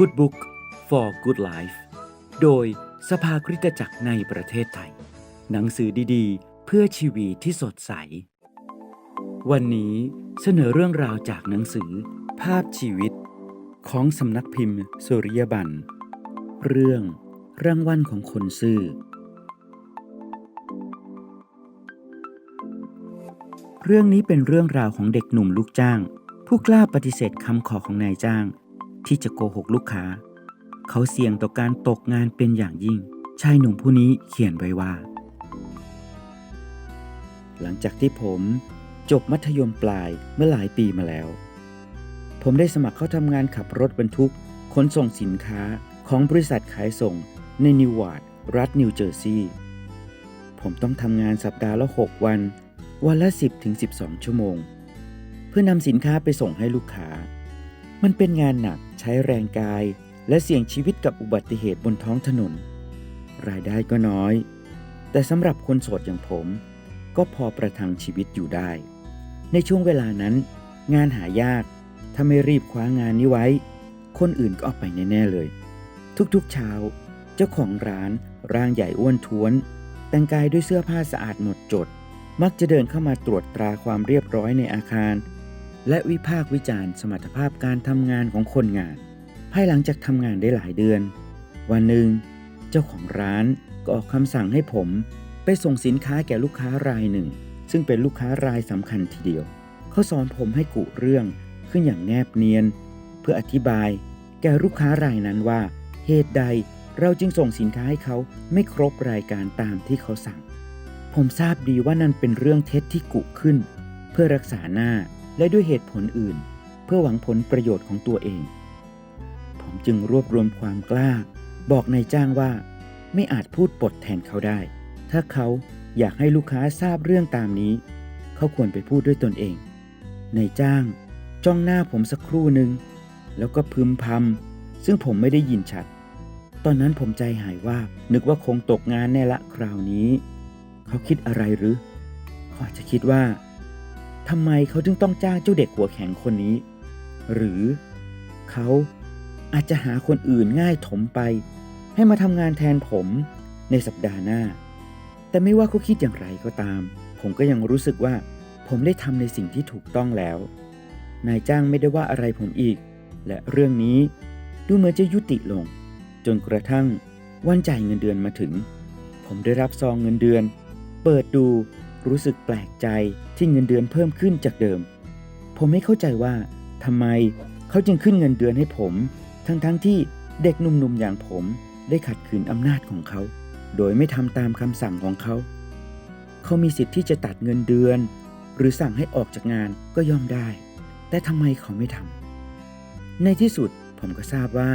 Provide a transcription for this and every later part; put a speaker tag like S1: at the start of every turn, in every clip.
S1: Good Book for Good Life โดยสภาคริสตจักรในประเทศไทย หนังสือดีๆ เพื่อชีวิตที่สดใส วันนี้เสนอเรื่องราวจากหนังสือ ภาพชีวิต ของสำนักพิมพ์สุริยบันเรื่องรางวัลของคนซื่อ เรื่องนี้เป็นเรื่องราวของเด็กหนุ่มลูกจ้าง ผู้กล้าปฏิเสธคำขอของนายจ้าง ที่จะโกหกลูกค้า เขาเสี่ยงต่อการตกงานเป็นอย่างยิ่ง ชายหนุ่มผู้นี้เขียนไว้ว่า หลังจากที่ผมจบมัธยมปลายเมื่อหลายปีมาแล้ว ผมได้สมัครเข้าทำงานขับรถบรรทุกขนส่งสินค้าของบริษัทขายส่งในนิววาร์ดรัฐนิวเจอร์ซีย์ ผมต้องทำงานสัปดาห์ละ 6 วัน วันละ 10ถึง12 ชั่วโมง เพื่อนำสินค้าไปส่งให้ลูกค้า มันเป็นงานหนักใช้แรงกาย และเสี่ยงชีวิตกับอุบัติเหตุบนท้องถนน รายได้ก็น้อย แต่สำหรับคนโสดอย่างผม ก็พอประทังชีวิตอยู่ได้ ในช่วงเวลานั้น งานหายาก ถ้าไม่รีบคว้างานนี้ไว้ คนอื่นก็เอาไปแน่ๆเลย ทุกๆเช้า เจ้าของร้านร่างใหญ่อ้วนท้วน แต่งกายด้วยเสื้อผ้าสะอาดหมดจด มักจะเดินเข้ามาตรวจตราความเรียบร้อยในอาคาร และวิพากษ์วิจารณ์สมรรถภาพการทำงานของคนงาน ภายหลังจากทำงานได้หลายเดือน วันหนึ่ง เจ้าของร้านก็ออกคำสั่งให้ผม ไปส่งสินค้าแก่ลูกค้ารายหนึ่ง ซึ่งเป็นลูกค้ารายสำคัญทีเดียว เขาสอนผมให้กุเรื่องขึ้นอย่างแนบเนียน เพื่ออธิบายแก่ลูกค้ารายนั้นว่า เหตุใดเราจึงส่งสินค้าให้เขาไม่ครบรายการตามที่เขาสั่ง ผมทราบดีว่านั่นเป็นเรื่องเท็จที่กุขึ้น เพื่อรักษาหน้า และด้วยเหตุผลอื่น เพื่อหวังผลประโยชน์ของตัวเอง ผมจึงรวบรวมความกล้า บอกนายจ้างว่า ไม่อาจพูดปดแทนเขาได้ ถ้าเขาอยากให้ลูกค้าทราบเรื่องตามนี้ เขาควรไปพูดด้วยตนเองนายจ้าง จ้องหน้าผมสักครู่หนึ่งแล้วก็พึมพำซึ่งผมไม่ได้ยินชัด ตอนนั้นผมใจหายว่านึกว่าคงตกงานแน่ละคราวนี้ เขาคิดอะไรหรือเขาอาจจะคิดว่า ทำไมเขาจึงต้องจ้างเจ้าเด็กหัวแข็งคนนี้ หรือเขาอาจจะหาคนอื่นง่ายถมไป ให้มาทำงานแทนผมในสัปดาห์หน้า แต่ไม่ว่าเขาคิดอย่างไรก็ตาม ผมก็ยังรู้สึกว่าผมได้ทำในสิ่งที่ถูกต้องแล้ว นายจ้างไม่ได้ว่าอะไรผมอีก และเรื่องนี้ดูเหมือนจะยุติลง จนกระทั่งวันจ่ายเงินเดือนมาถึง ผมได้รับซองเงินเดือน เปิดดู รู้สึกแปลกใจที่เงินเดือนเพิ่มขึ้นจากเดิม ผมไม่เข้าใจว่าทำไมเขาจึงขึ้นเงินเดือนให้ผม ทั้งๆทที่เด็กหนุ่มๆอย่างผมได้ขัดขืนอำนาจของเขา โดยไม่ทำตามคำสั่งของเขา เขามีสิทธิ์ที่จะตัดเงินเดือน หรือสั่งให้ออกจากงานก็ย่อมได้ แต่ทำไมเขาไม่ทำในที่สุดผมก็ทราบว่า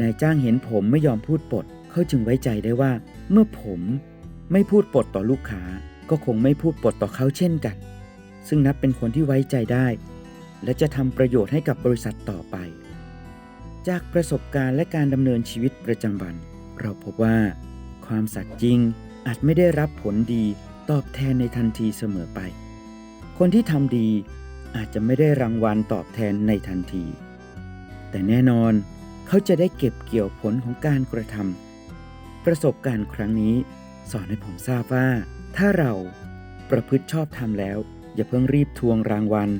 S1: นายจ้างเห็นผมไม่ยอมพูดปด เขาจึงไว้ใจได้ว่า เมื่อผมไม่พูดปดต่อลูกค้า ก็คงไม่พูดปดต่อเขาเช่นกัน ซึ่งนับเป็นคนที่ไว้ใจได้ และจะทำประโยชน์ให้กับบริษัทต่อไป จากประสบการณ์และการดำเนินชีวิตประจำวัน เราพบว่า ความสัตย์จริงอาจไม่ได้รับผลดีตอบแทนในทันทีเสมอไป คนที่ทำดีอาจจะไม่ได้รางวัลตอบแทนในทันที แต่แน่นอนเขาจะได้เก็บเกี่ยวผลของการกระทำประสบการณ์ครั้งนี้ สอนให้ผมทราบว่า ถ้าเราประพฤติชอบทำแล้ว อย่าเพิ่งรีบทวงรางวัล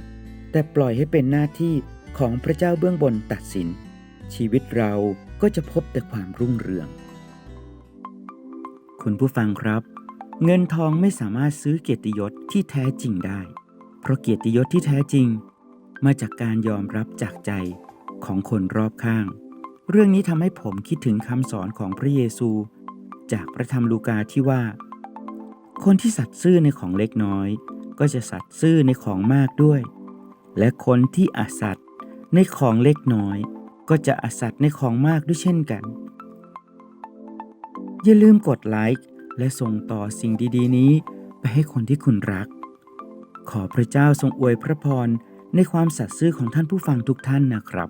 S1: แต่ปล่อยให้เป็นหน้าที่ของพระเจ้าเบื้องบนตัดสิน ชีวิตเราก็จะพบแต่ความรุ่งเรือง คุณผู้ฟังครับ เงินทองไม่สามารถซื้อเกียรติยศที่แท้จริงได้ เพราะเกียรติยศที่แท้จริง มาจากการยอมรับจากใจของคนรอบข้าง เรื่องนี้ทำให้ผมคิดถึงคำสอนของพระเยซู จากพระธรรมลูกาที่ว่า คนที่สัตย์ซื่อในของเล็กน้อย ก็จะสัตย์ซื่อในของมากด้วย และคนที่อาสัตย์ในของเล็กน้อย ก็จะอาสัตย์ในของมากด้วยเช่นกัน อย่าลืมกดไลค์และส่งต่อสิ่งดีๆ นี้ไปให้คนที่คุณรัก ขอพระเจ้าทรงอวยพระพรในความสัตย์ซื่อของท่านผู้ฟังทุกท่านนะครับ